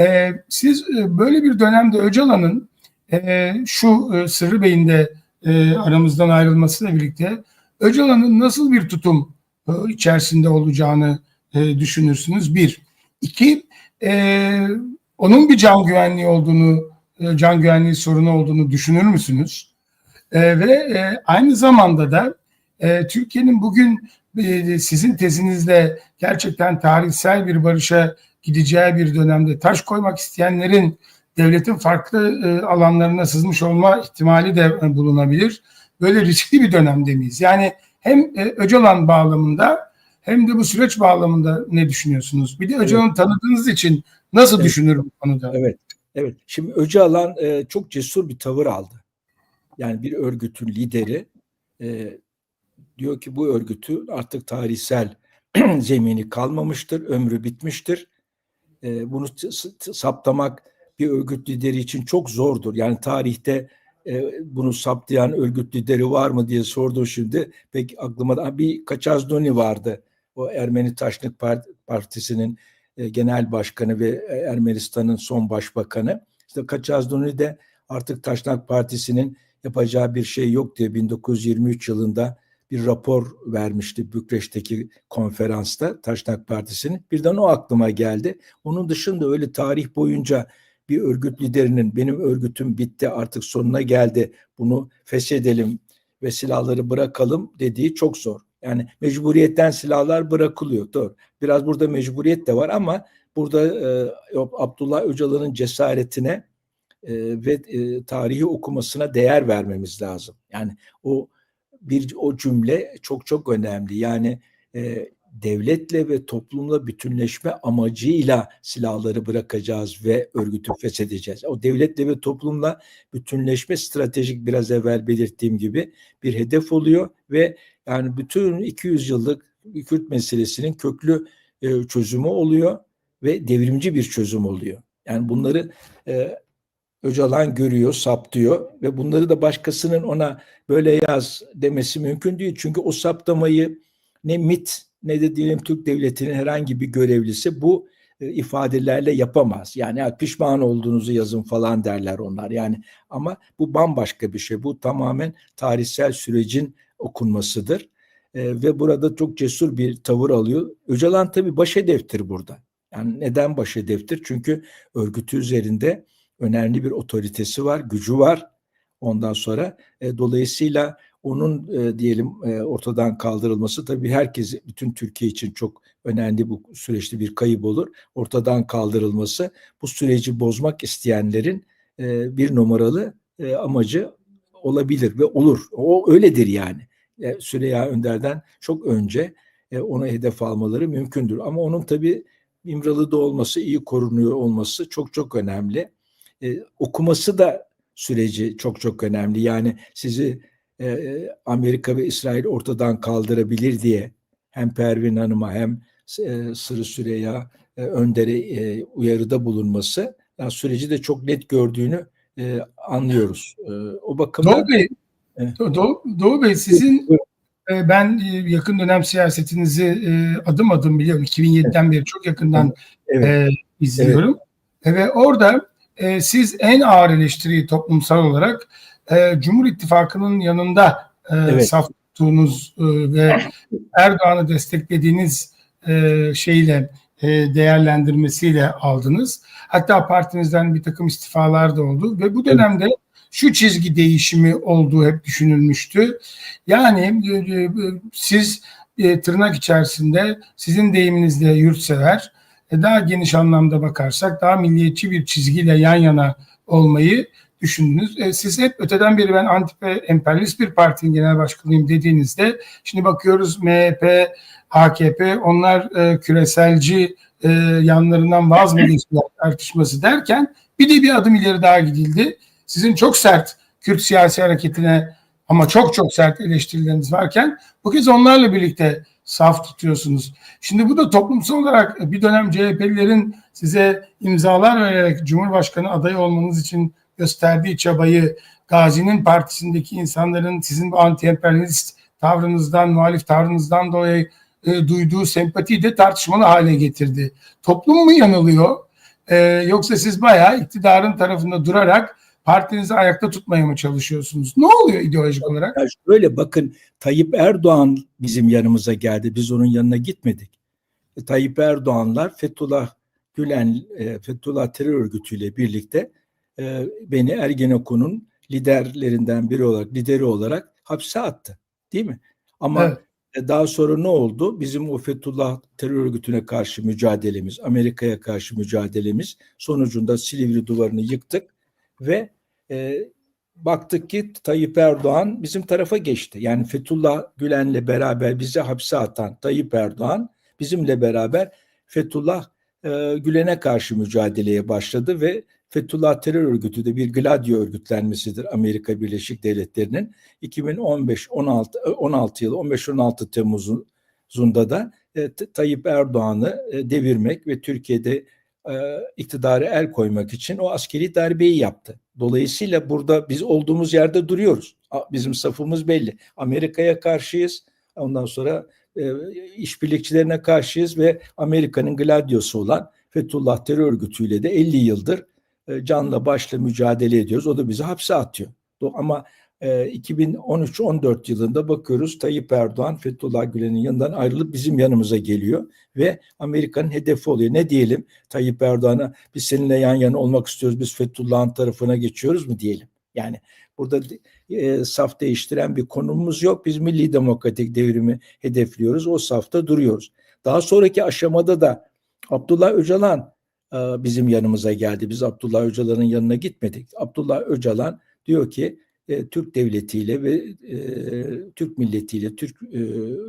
E, siz e, böyle bir dönemde Öcalan'ın e, şu e, Sırrı Bey'in de aramızdan ayrılmasıyla birlikte Öcalan'ın nasıl bir tutum içerisinde olacağını düşünürsünüz? Bir. İki, onun bir can güvenliği olduğunu, can güvenliği sorunu olduğunu düşünür müsünüz? Ve aynı zamanda da Türkiye'nin bugün sizin tezinizle gerçekten tarihsel bir barışa gideceği bir dönemde taş koymak isteyenlerin devletin farklı e, alanlarına sızmış olma ihtimali de bulunabilir. Böyle riskli bir dönemde miyiz? Yani hem e, Öcalan bağlamında hem de bu süreç bağlamında ne düşünüyorsunuz? Bir de Öcalan'ı evet. tanıdığınız için nasıl evet. düşünür bu konuda? Evet. Evet. Şimdi Öcalan e, çok cesur bir tavır aldı. Yani bir örgütün lideri e, diyor ki bu örgütü artık tarihsel zemini kalmamıştır, ömrü bitmiştir. E, bunu saptamak bir örgüt lideri için çok zordur. Yani tarihte e, bunu saptayan örgüt lideri var mı diye sordu şimdi. Peki aklıma da bir Kaçazdoni vardı. O Ermeni Taşlık Partisi'nin e, genel başkanı ve Ermenistan'ın son başbakanı. İşte Kaçazdoni de artık Taşnak Partisi'nin yapacağı bir şey yok diye 1923 yılında bir rapor vermişti Bükreş'teki konferansta Taşnak Partisi'nin. Birden o aklıma geldi. Onun dışında öyle tarih boyunca bir örgüt liderinin benim örgütüm bitti artık sonuna geldi bunu feshedelim ve silahları bırakalım dediği çok zor. Yani mecburiyetten silahlar bırakılıyor. Doğru. Biraz burada mecburiyet de var ama burada e, Abdullah Öcalan'ın cesaretine e, ve e, tarihi okumasına değer vermemiz lazım. Yani o bir o cümle çok çok önemli. Yani e, devletle ve toplumla bütünleşme amacıyla silahları bırakacağız ve örgütü feshedeceğiz. O devletle ve toplumla bütünleşme stratejik biraz evvel belirttiğim gibi bir hedef oluyor ve yani bütün 200 yıllık Kürt meselesinin köklü e, çözümü oluyor ve devrimci bir çözüm oluyor. Yani bunları e, Öcalan görüyor, saptıyor ve bunları da başkasının ona böyle yaz demesi mümkün değil. Çünkü o saptamayı ne MIT ne de diyelim Türk Devleti'nin herhangi bir görevlisi bu e, ifadelerle yapamaz. Yani ya, pişman olduğunuzu yazın falan derler onlar. Yani ama bu bambaşka bir şey. Bu tamamen tarihsel sürecin okunmasıdır. E, ve burada çok cesur bir tavır alıyor. Öcalan tabii baş hedeftir burada. Yani neden baş hedeftir? Çünkü örgütü üzerinde önemli bir otoritesi var, gücü var. Ondan sonra e, dolayısıyla onun e, diyelim e, ortadan kaldırılması tabii herkes bütün Türkiye için çok önemli bu süreçte bir kayıp olur. Ortadan kaldırılması bu süreci bozmak isteyenlerin e, bir numaralı e, amacı olabilir ve olur. O öyledir yani. E, Süreyya Önder'den çok önce e, ona hedef almaları mümkündür. Ama onun tabii İmralı'da olması, iyi korunuyor olması çok çok önemli. E, okuması da süreci çok çok önemli. Yani sizi e, e, Amerika ve İsrail ortadan kaldırabilir diye hem Pervin Hanım'a hem e, Sırı Süreyya e, Önder'e e, uyarıda bulunması yani süreci de çok net gördüğünü e, anlıyoruz. E, o bakımdan Doğu Bey, e, Doğu, Doğu Bey sizin e, ben e, yakın dönem siyasetinizi e, adım adım biliyorum. 2007'den beri çok yakından evet. e, izliyorum. Evet. Ve orada e, siz en ağır eleştiriyi toplumsal olarak e, Cumhur İttifakı'nın yanında e, evet. saf tuttuğunuz e, ve Erdoğan'ı desteklediğiniz e, şeyle e, değerlendirmesiyle aldınız. Hatta partinizden bir takım istifalar da oldu ve bu dönemde evet. şu çizgi değişimi olduğu hep düşünülmüştü. Yani e, e, siz e, tırnak içerisinde sizin deyiminizle yurtsever, e, daha geniş anlamda bakarsak daha milliyetçi bir çizgiyle yan yana olmayı düşündünüz. E, siz hep öteden beri ben anti emperyalist bir partinin genel başkanıyım dediğinizde şimdi bakıyoruz MHP, AKP onlar e, küreselci e, yanlarından vaz mı geçtiler tartışması derken bir de bir adım ileri daha gidildi. Sizin çok sert Kürt siyasi hareketine ama çok çok sert eleştirileriniz varken bu kez onlarla birlikte saf tutuyorsunuz. Şimdi bu da toplumsal olarak bir dönem CHP'lilerin size imzalar vererek Cumhurbaşkanı adayı olmanız için gösterdiği çabayı Gazi'nin partisindeki insanların sizin bu anti-emperyalist tavrınızdan, muhalif tavrınızdan dolayı e, duyduğu sempatiyi de tartışmalı hale getirdi. Toplum mu yanılıyor? E, yoksa siz bayağı iktidarın tarafında durarak partinizi ayakta tutmaya mı çalışıyorsunuz? Ne oluyor ideolojik olarak? Ya şöyle bakın Tayyip Erdoğan bizim yanımıza geldi. Biz onun yanına gitmedik. E, Tayyip Erdoğanlar Fethullah Gülen, e, Fethullah terör örgütüyle birlikte e, beni Ergenekon'un liderlerinden biri olarak, lideri olarak hapse attı. Değil mi? Ama Evet. e, daha sonra ne oldu? Bizim o Fethullah terör örgütüne karşı mücadelemiz, Amerika'ya karşı mücadelemiz sonucunda Silivri duvarını yıktık ve e, baktık ki Tayyip Erdoğan bizim tarafa geçti. Yani Fethullah Gülen'le beraber bizi hapse atan Tayyip Erdoğan bizimle beraber Fethullah e, Gülen'e karşı mücadeleye başladı ve Fethullah terör örgütü de bir Gladio örgütlenmesidir Amerika Birleşik Devletleri'nin 2015 16 16 yılı 15 16 Temmuz'unda da e, Tayyip Erdoğan'ı e, devirmek ve Türkiye'de e, iktidara el koymak için o askeri darbeyi yaptı. Dolayısıyla burada biz olduğumuz yerde duruyoruz. Bizim safımız belli. Amerika'ya karşıyız. Ondan sonra e, işbirlikçilerine karşıyız ve Amerika'nın Gladiosu olan Fethullah terör örgütüyle de 50 yıldır e, canla başla mücadele ediyoruz. O da bizi hapse atıyor. Ama e, 2013-14 yılında bakıyoruz Tayyip Erdoğan Fethullah Gülen'in yanından ayrılıp bizim yanımıza geliyor ve Amerika'nın hedefi oluyor. Ne diyelim Tayyip Erdoğan'a biz seninle yan yana olmak istiyoruz biz Fethullah'ın tarafına geçiyoruz mu diyelim. Yani burada e, saf değiştiren bir konumuz yok. Biz milli demokratik devrimi hedefliyoruz. O safta duruyoruz. Daha sonraki aşamada da Abdullah Öcalan e, bizim yanımıza geldi. Biz Abdullah Öcalan'ın yanına gitmedik. Abdullah Öcalan diyor ki e, Türk devletiyle ve e, Türk milletiyle, Türk e,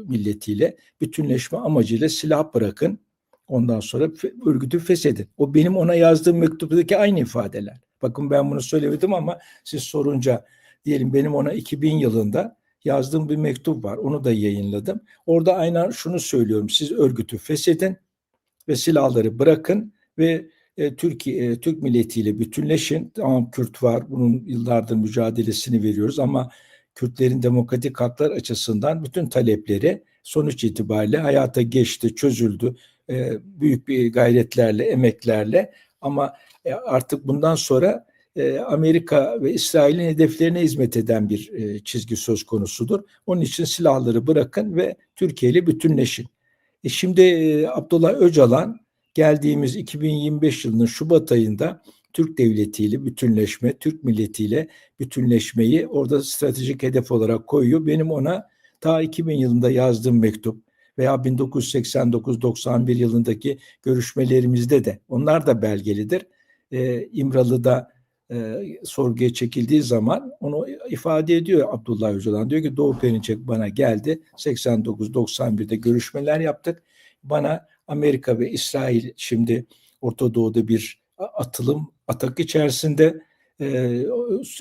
milletiyle bütünleşme amacıyla silah bırakın. Ondan sonra örgütü feshedin. O benim ona yazdığım mektuptaki aynı ifadeler. Bakın ben bunu söylemedim ama siz sorunca diyelim benim ona 2000 yılında yazdığım bir mektup var. Onu da yayınladım. Orada aynen şunu söylüyorum. Siz örgütü feshedin ve silahları bırakın ve e, Türkiye e, Türk milletiyle bütünleşin. Tamam Kürt var. Bunun yıllardır mücadelesini veriyoruz ama Kürtlerin demokratik haklar açısından bütün talepleri sonuç itibariyle hayata geçti, çözüldü. E, büyük bir gayretlerle, emeklerle ama e, artık bundan sonra e, Amerika ve İsrail'in hedeflerine hizmet eden bir e, çizgi söz konusudur. Onun için silahları bırakın ve Türkiye ile bütünleşin. E şimdi e, Abdullah Öcalan geldiğimiz 2025 yılının Şubat ayında Türk devletiyle bütünleşme, Türk milletiyle bütünleşmeyi orada stratejik hedef olarak koyuyor. Benim ona ta 2000 yılında yazdığım mektup veya 1989-91 yılındaki görüşmelerimizde de onlar da belgelidir. Ee, İmralı'da e, sorguya çekildiği zaman onu ifade ediyor Abdullah Öcalan. Diyor ki Doğu Perinçek bana geldi. 89-91'de görüşmeler yaptık. Bana Amerika ve İsrail şimdi Orta Doğu'da bir atılım, atak içerisinde e,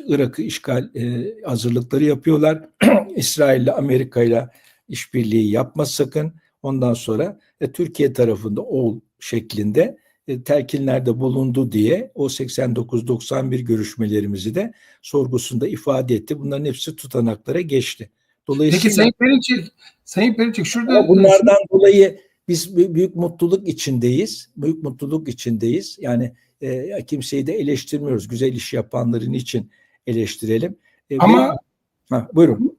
Irak'ı işgal e, hazırlıkları yapıyorlar. İsrail ile Amerika ile işbirliği yapma sakın. Ondan sonra e, Türkiye tarafında ol şeklinde e, telkinlerde bulundu diye o 89-91 görüşmelerimizi de sorgusunda ifade etti. Bunların hepsi tutanaklara geçti. Dolayısıyla Peki Sayın Perinçek, Sayın Perinçek şurada bunlardan dolayı biz büyük mutluluk içindeyiz. Büyük mutluluk içindeyiz. Yani e, kimseyi de eleştirmiyoruz. Güzel iş yapanların için eleştirelim. E, Ama- benim- ha, buyurun.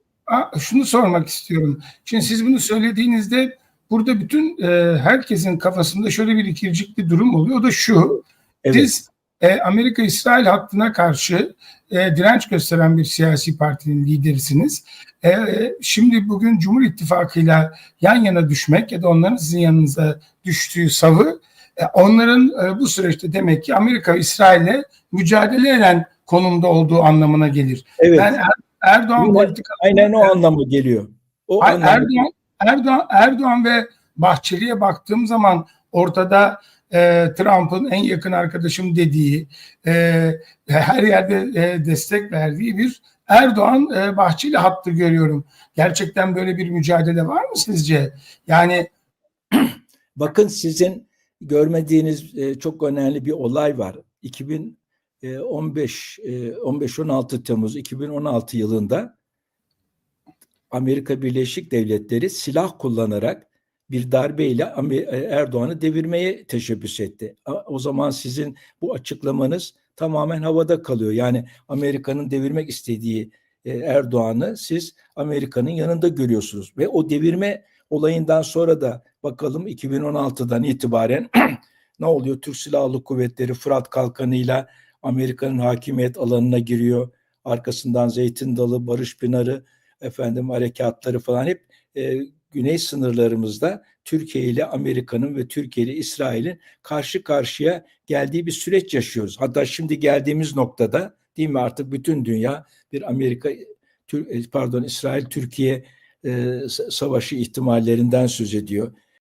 Şunu sormak istiyorum. Şimdi siz bunu söylediğinizde burada bütün e, herkesin kafasında şöyle bir ikircik bir durum oluyor. O da şu. Evet. Siz e, Amerika-İsrail hattına karşı e, direnç gösteren bir siyasi partinin liderisiniz. E, şimdi bugün Cumhur İttifakı'yla yan yana düşmek ya da onların sizin yanınıza düştüğü savı e, onların e, bu süreçte demek ki Amerika İsrail'le mücadele eden konumda olduğu anlamına gelir. evet. Ben Er- Erdoğan Yine- politika Aynen o anlamı geliyor. O anlamı- Erdoğan, Erdoğan, Erdoğan ve Bahçeli'ye baktığım zaman ortada e, Trump'ın en yakın arkadaşım dediği, e, her yerde e, destek verdiği bir Erdoğan e, Bahçeli hattı görüyorum. Gerçekten böyle bir mücadele var mı sizce? Yani Bakın sizin görmediğiniz e, çok önemli bir olay var. 2015 15-16 Temmuz 2016 yılında Amerika Birleşik Devletleri silah kullanarak bir darbeyle e, Erdoğan'ı devirmeye teşebbüs etti. O zaman sizin bu açıklamanız tamamen havada kalıyor. Yani Amerika'nın devirmek istediği e, Erdoğan'ı siz Amerika'nın yanında görüyorsunuz ve o devirme olayından sonra da bakalım 2016'dan itibaren ne oluyor? Türk Silahlı Kuvvetleri Fırat Kalkanı'yla Amerika'nın hakimiyet alanına giriyor. Arkasından Zeytin Dalı, Barış Pınarı, efendim harekatları falan hep e, güney sınırlarımızda Türkiye ile Amerika'nın ve Türkiye ile İsrail'in karşı karşıya geldiği bir süreç yaşıyoruz. Hatta şimdi geldiğimiz noktada değil mi artık bütün dünya bir Amerika pardon İsrail Türkiye savaşı ihtimallerinden söz ediyor.